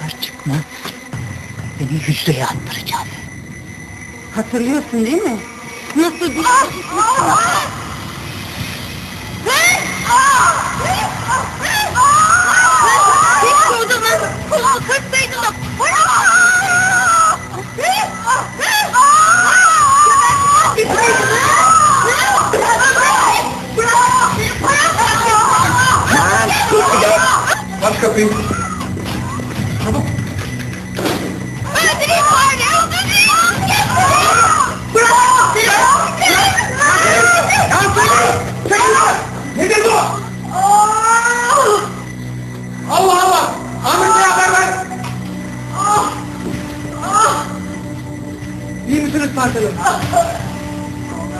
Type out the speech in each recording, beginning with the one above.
Çıkar çıkmaz seni hücreye attıracağım. Hatırlıyorsun değil mi? Nasıl bir... Keşke o zaman kulağı kırsaydın da... Aç kapıyı.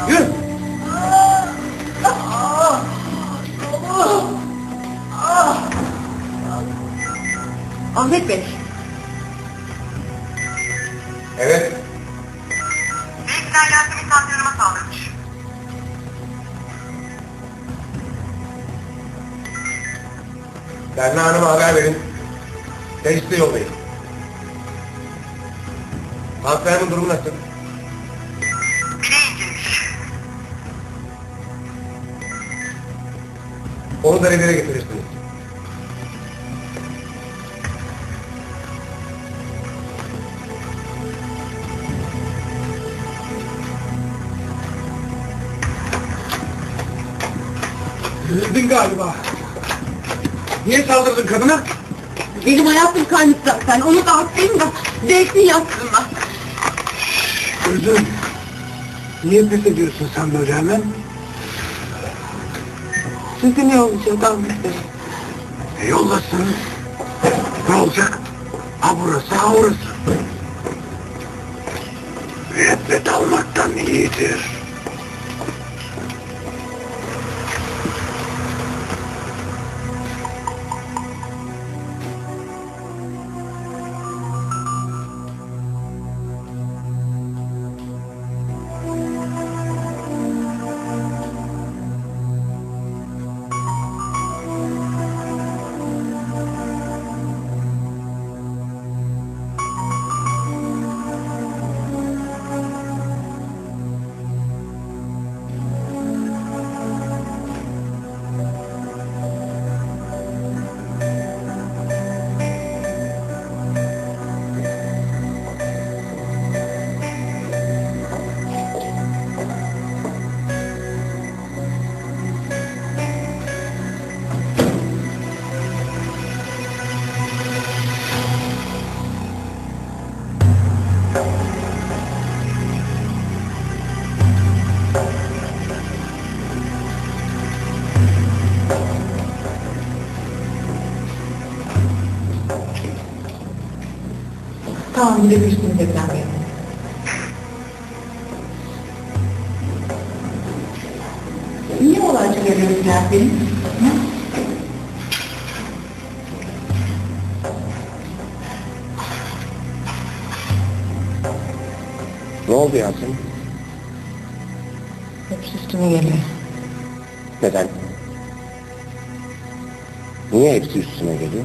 Yürü! Ahmet Bey, Evet. Reisler Yasemin tansiyonuma saldırmış. Berna Hanım'a haber verin. Teriste yollayın. Hastanın durumu nasıl? Onu da revire getirirsiniz. Üzüldün galiba. Niye saldırdın kadına? benim hayatım kaymış zaten. Onu da hastayım da zevkini yapsınlar. Üzüm. Niye pes ediyorsun sen böyle hemen? Sizi ne olacak? E yollasın. Ne olacak? Ha burası ha orası. Müebbet almaktan iyidir. Tamam gidebilirsiniz Ekrem Bey. Niye olay çıkarıyorsun Yasemin? Hı? Ne oldu Yasemin? Hepsi üstüme geliyor. Neden? Niye hepsi üstüne geliyor?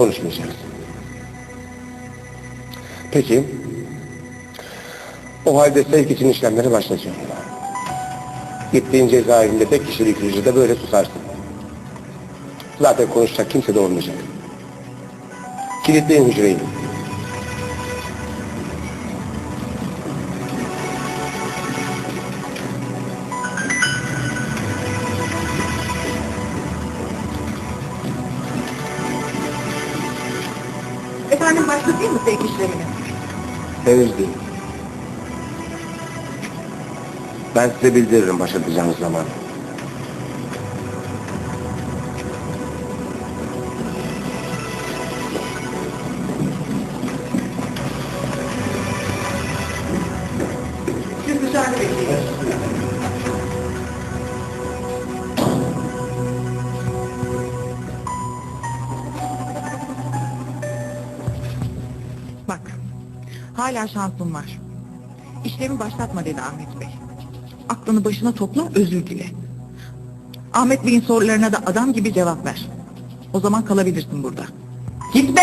Konuşmayacağız. Peki. O halde sevk için işlemleri başlatıyorum. Gittiğin cezaevinde tek kişilik hücrede böyle susarsın. Zaten konuşacak kimse de olmayacak. Kilitleyin hücreyi. Değil. Ben size bildiririm başlatacağınız zaman. Hala şansın var. İşlemi başlatma dedi Ahmet Bey. Aklını başına topla, özür dile. Ahmet Bey'in sorularına da adam gibi cevap ver. O zaman kalabilirsin burada. Git be!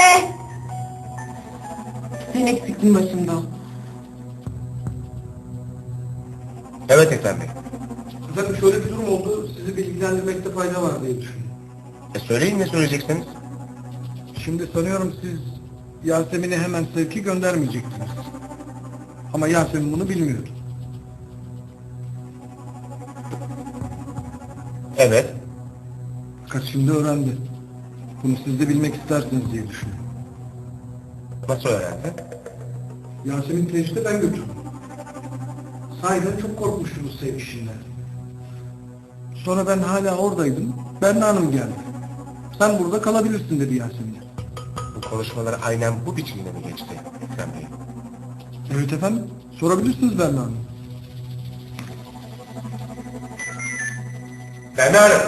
Sen eksiktin başımda. Evet Ekrem Bey. Efendim şöyle bir durum oldu. Sizi bilgilendirmekte fayda var diye düşündüm. E söyleyin ne söyleyeceksiniz? Şimdi sanıyorum siz Yasemin'i hemen sevki göndermeyecektiniz. Ama Yasemin bunu bilmiyordu. Evet. Fakat şimdi öğrendi. Bunu siz de bilmek istersiniz diye düşünüyorum. Nasıl öğrendi? Yasemin teşhiste ben götürdüm. Sahiden çok korkmuştunuz sevişinden. Sonra ben hala oradaydım. Berna Hanım geldi. Sen burada kalabilirsin dedi Yasemin'e. Konuşmalar aynen bu biçimde mi geçti Ekrem Bey? Evet efendim. Sorabilirsiniz Berna Hanım. Berna Hanım.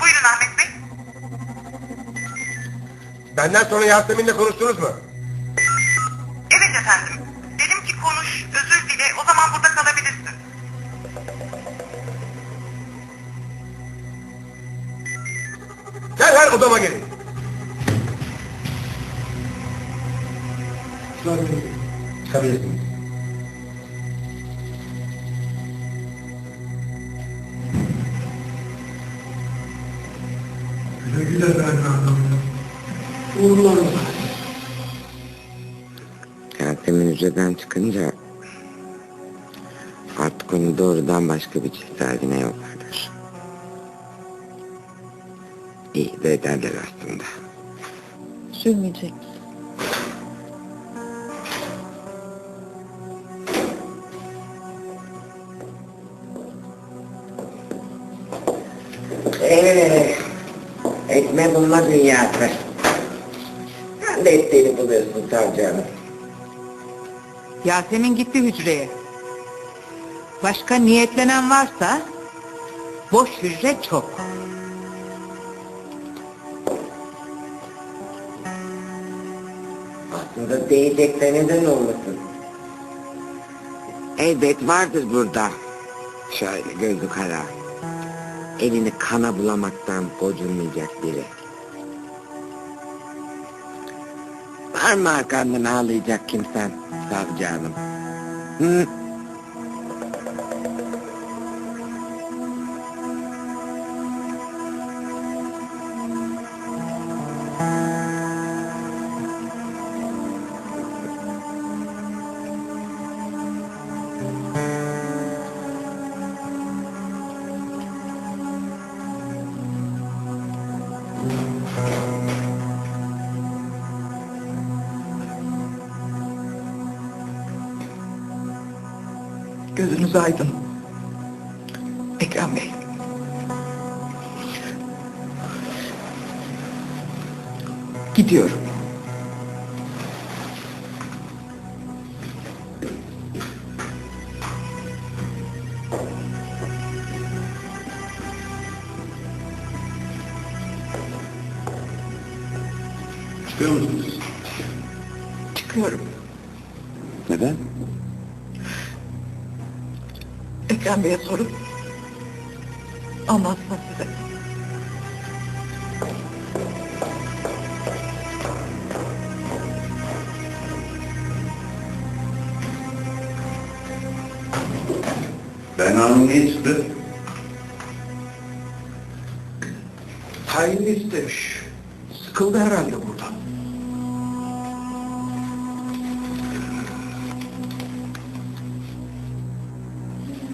Buyurun Ahmet Bey. Benden sonra Yasemin'le konuştunuz mu? Evet efendim. Dedim ki konuş, özür dile, o zaman burada kalabilirsin. Derhal odama gelin. Bakmayın. Çıkabilirsiniz. Güle güle Berna Hanım. Uğurlar olsun. Yasemin hücreden çıkınca artık onu doğrudan başka bir çift sahibine yollarlar. İyi de ederler aslında. Sürmeyecek. Etme bulma dünyası. Sen de ettiğini buluyorsun savcı Yasemin gitti hücreye. Başka niyetlenen varsa boş hücre çok. Aslında diyecekler neden olmasın? Elbet vardır burada. Şöyle gözü kara. Elini kana bulamaktan gocunmayacak biri. Mı arkandan ağlayacak kimsen savcı hanım? Hı? Gözünüz aydın. Ekrem Bey. Gidiyorum. Çıkıyor musunuz? Çıkıyorum. Neden? Ekrem Bey'e sorup anlatsın size. Berna Hanım niye çıktı? Tayinli istemiş. Sıkıldı herhalde burada.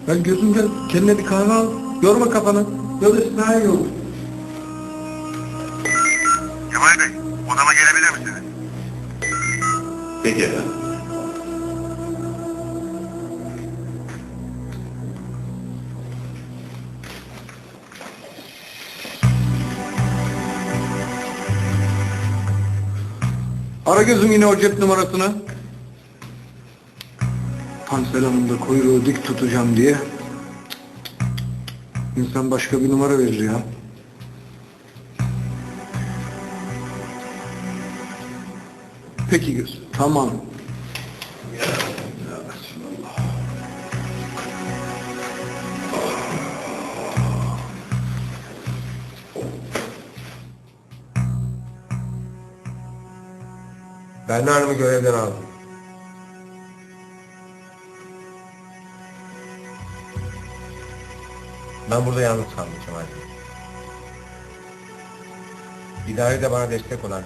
Ben gözümden kendine bir kahve al. Yorma kafanı. Böylesi daha iyi olur. Kemal Bey, odama gelebilir misiniz? Peki efendim. Ara gözüm yine o cep numarasını panselanında kuyruğu dik tutacağım diye insan başka bir numara verir ya. Peki göz. Tamam. Bernar'ımı görevden aldım. Ben burada yalnız kaldım Kemal Bey. İdarede bana destek olan,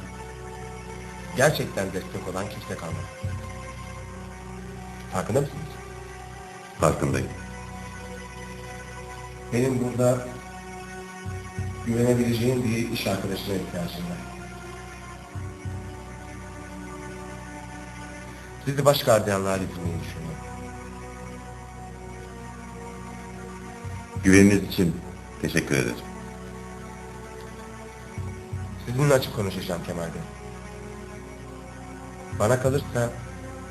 gerçekten destek olan kimse kalmadı. Farkında mısınız? Farkındayım. Benim burada güvenebileceğim bir iş arkadaşına ihtiyacım var. Sizi baş gardiyanlığa getirmeyi düşünüyorum. Güveniniz için teşekkür ederim. Sizinle açık konuşacağım Kemal Bey. Bana kalırsa